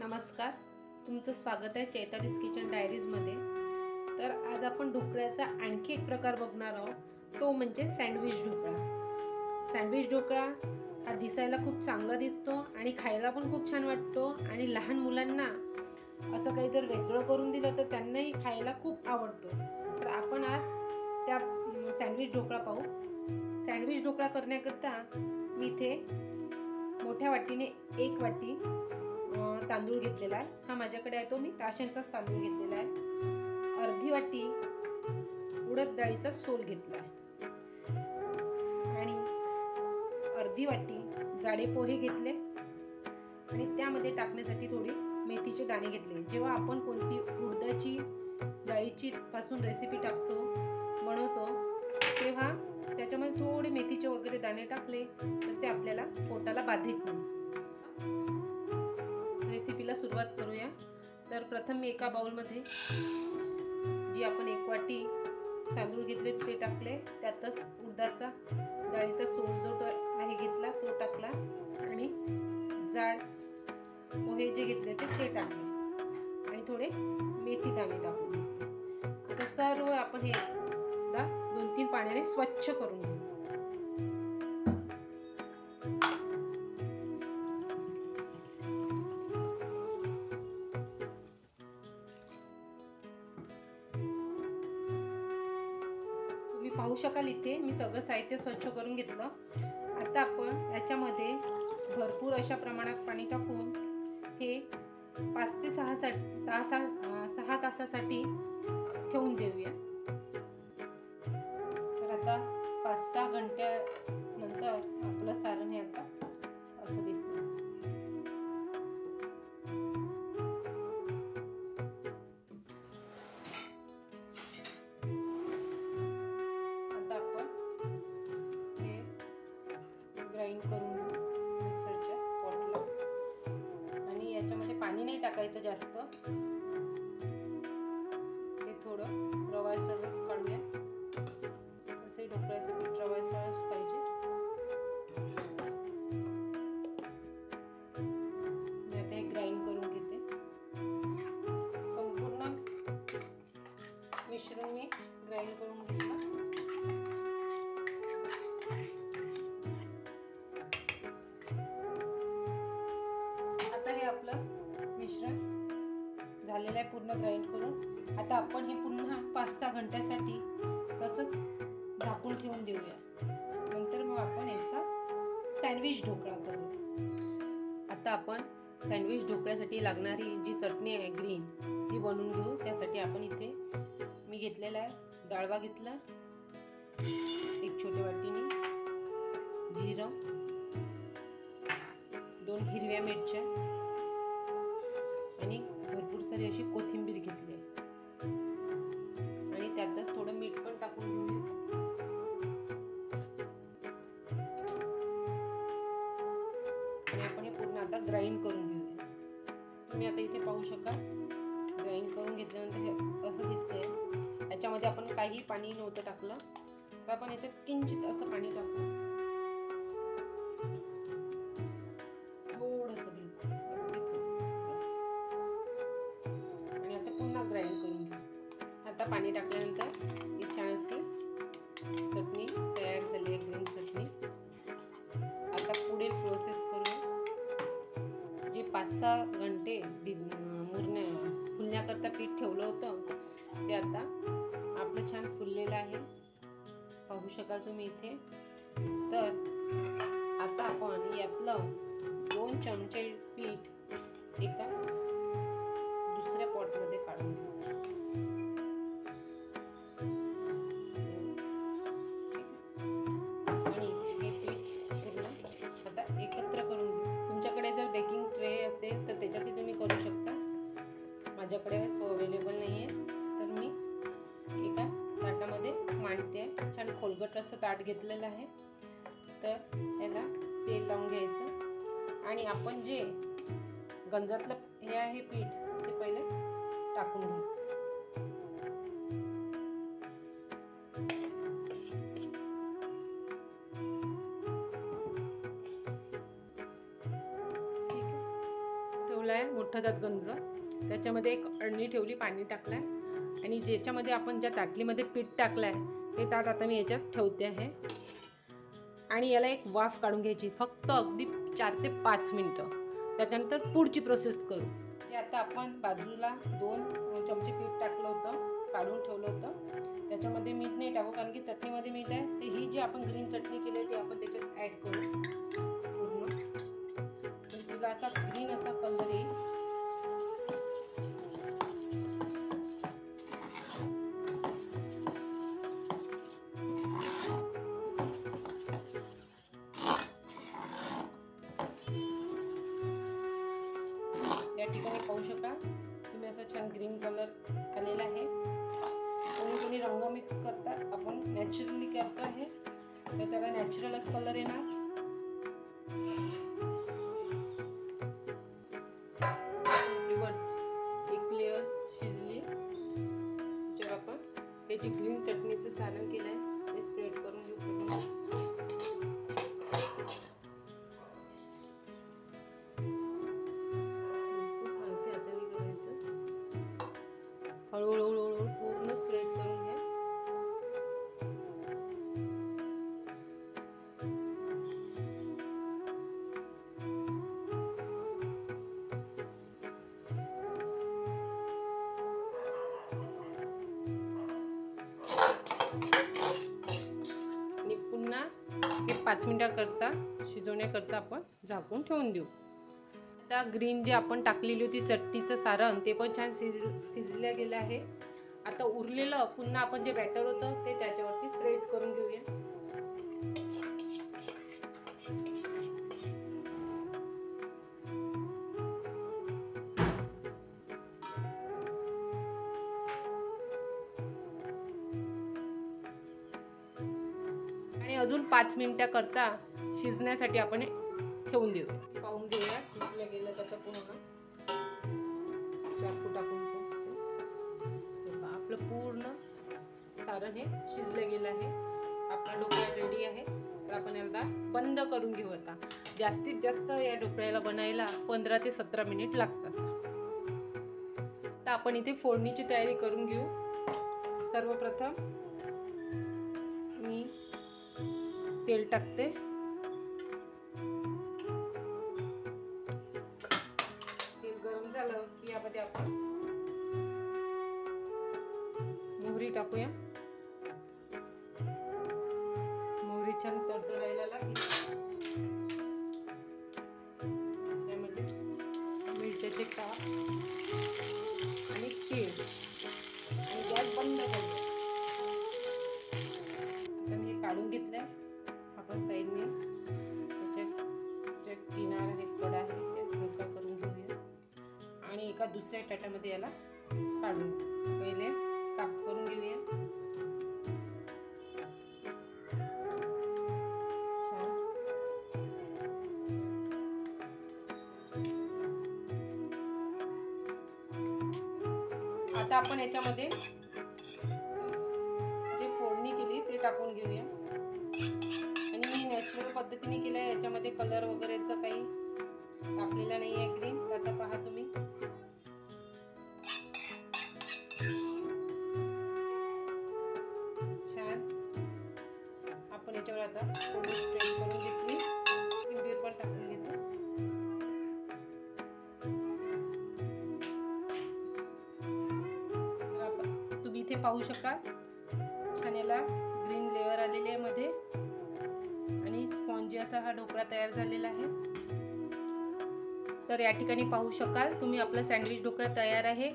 नमस्कार. तुमचं स्वागत आहे चैतालीस किचन डायरीजमध्ये तर आज आपण ढोकळ्याचा आणखी एक प्रकार बघणार आहोत. तो म्हणजे सँडविच ढोकळा. सँडविच ढोकळा हा दिसायला खूप चांगला दिसतो आणि खायला पण खूप छान वाटतो आणि लहान मुलांना असं काही जर वेगळं करून दिलं तर त्यांनाही खायला खूप आवडतो. तर आपण आज त्या सँडविच ढोकळा पाहू. सँडविच ढोकळा करण्याकरता मी इथे मोठ्या वाटीने एक वाटी तांदूळ घेतलेला आहे. हा माझ्याकडे आहे तो. मी राशनचाच तांदूळ घेतलेला आहे. अर्धी वाटी उडद डाळीचा सोल घेतला आहे. आणि अर्धी वाटी जाडे पोहे घेतले. आणि त्यामध्ये टाकण्यासाठी थोडी मेथीचे दाणे घेतले. जेव्हा आपण कोणती उडदाची डाळीची पासून रेसिपी टाकतो बनवतो तेव्हा त्याच्यामध्ये थोडे मेथीचे वगैरे दाणे टाकले तर ते आपल्याला पोटाला बाधित नाही सुरुवात करूया. तर प्रथम मी एका बाउलमध्ये जी आपण एक वाटी तांदूळ घेतले ते टाकले. त्यातच उडदाचा डाळीचा सोल जो तो आहे घेतला तो टाकला. आणि जाड पोहे जे घेतले होते ते टाकले. आणि थोडे मेथी दाणे टाकले आता सर्व आपण हे एकदा दोन तीन पाण्याने स्वच्छ करून घेऊ. पाहू शकाल इथे. मी सगळं साहित्य स्वच्छ करून घेतलं. आता आपण याच्यामध्ये भरपूर अशा प्रमाणात पाणी टाकून हे पाच ते सहा सा तासा सहा तासासाठी नाही टाकायचं जास्त. हे थोडं रवायसरच काढूया. तसंही ढोकळ्याचं पीठ रवायसरच पाहिजे. मी आता हे ग्राइंड करून घेते. संपूर्ण मिश्रण मी ग्राइंड करून घेतलं. आता हे आपलं मिश्रण झालेलं आहे पूर्ण ग्राइंड करून. आता आपण हे पुन्हा पाच सहा घंट्यासाठी तसंच झाकून ठेवून देऊया. नंतर मग आपण याचा सँडविच ढोकळा करू. आता आपण सँडविच ढोकळ्यासाठी लागणारी जी चटणी आहे ग्रीन ती बनवून घेऊ. त्यासाठी आपण इथे मी घेतलेला आहे डाळवा घेतला. एक छोट्या वाटीने जिरं. दोन हिरव्या मिरच्या. भरपूर अशी कोथिंबीर घेतली आणि त्यातच थोडं मीठ पण टाकून घेऊ आणि आपण हे पूर्ण आता ग्राइंड करून घेऊया. तुम्ही आता इथे पाहू शकाल. ग्राइंड करून घेतल्यानंतर हे असं दिसतंय. याच्यामध्ये आपण काही पाणी नव्हतं टाकलं. तर आपण याच्यात किंचित असं पाणी टाकू पाणी टाकल्यानंतर ही छान अशी चटणी तयार झाली आहे ग्रीन चटणी. आता पुढील प्रोसेस करू जे पाच सहा घंटे भिज मुरण्या फुलण्याकरता पीठ ठेवलं होतं ते आता आपलं छान फुललेलं आहे. पाहू शकाल तुम्ही इथे. तर आता आपण यातलं दोन चमचे पीठ एका छोटंसं ताट घेतलेलं आहे. तर याला तेल लावून घ्यायचं. आणि आपण जे गंजातलं हे आहे पीठ ते पहिले टाकून घ्यायचं. ठीक आहे. आहे मोठा जात गंज. त्याच्यामध्ये एक अळणी ठेवली पाणी टाकलं आहे आणि ज्याच्यामध्ये आपण ज्या ताटलीमध्ये पीठ टाकलं आहे ते ताट आता मी याच्यात ठेवते आहे. आणि याला एक वाफ काढून घ्यायची फक्त अगदी चार ते पाच मिनटं. त्याच्यानंतर पुढची प्रोसेस करू. जे आता आपण बाजूला दोन चमचे पीठ टाकलं होतं काढून ठेवलं होतं. त्याच्यामध्ये मीठ नाही टाकू कारण की चटणीमध्ये मीठ आहे. ते ही जी आपण ग्रीन चटणी केली आहे ती आपण त्याच्यात ॲड करू. असा छान ग्रीन कलर आलेला आहे. कोणी कोणी रंग मिक्स करतात. आपण नॅचरली करतो आहे तर त्याला नॅचरलच कलर येणार. एक लेअर शिजली. त्याच्यावर आपण हे जे ग्रीन चटणीचं सारण केलं आहे ते स्प्रेड करू पाच मिनटाकरता शिजवण्याकरता आपण झाकून ठेवून देऊ. आता ग्रीन जे आपण टाकलेली होती चटणीचं सारण ते पण छान शिज शिजलं गेलं आहे. आता उरलेलं पुन्हा आपण जे बॅटर होतं ते त्याच्यावरती स्प्रेड करून घेऊया. अजून पाच मिनिटाकरता शिजण्यासाठी आपण ठेवून देऊ. पाहून घेऊया शिजलं गेलं त्याचं पूर्ण. चाकू टाकून आपलं पूर्ण सारण हे शिजलं गेलं आहे. आपला ढोकळा रेडी आहे. तर आपण याला बंद करून घेऊ आता. जास्तीत जास्त या ढोकळ्याला बनायला पंधरा ते सतरा मिनिट लागतात. तर आपण इथे फोडणीची तयारी करून घेऊ. सर्वप्रथम टाकते. तेल गरम झालं की यामध्ये आपण मोहरी टाकूया. मोहरी छान तडतडायला लागली. एका दुसऱ्या ताटामध्ये याला काढून पहिले काप करून घेऊया. आता आपण याच्यामध्ये जे फोडणी केली ते टाकून घेऊया. आणि मी नॅचरल पद्धतीने केलं आहे याच्यामध्ये कलर वगैरेचा काही टाकलेला नाही आहे ग्रीन त्याचा पहा तुम्ही. पाहू शकाल. छान याला ग्रीन लेअर आलेली आहे मध्ये. आणि स्पॉन्जी असा हा ढोकळा तयार झालेला आहे. तर या ठिकाणी पाहू शकाल तुम्ही आपला सँडविच ढोकळा तयार आहे.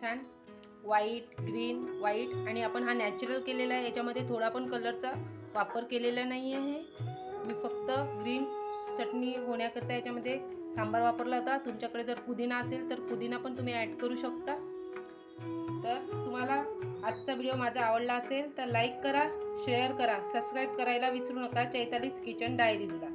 छान. व्हाईट ग्रीन व्हाईट आणि आपण हा नॅचरल केलेला आहे. याच्यामध्ये थोडा पण कलरचा वापर केलेला नाही आहे. मी फक्त ग्रीन चटणी होण्याकरता याच्यामध्ये सांबार वापरला होता. तुमच्याकडे जर पुदिना असेल तर पुदिना पण तुम्ही ॲड करू शकता. तुम्हाला आजचा व्हिडिओ माझा आवडला असेल तर लाईक करा शेअर करा सबस्क्राईब करायला विसरू नका चैतालीस किचन डायरीजला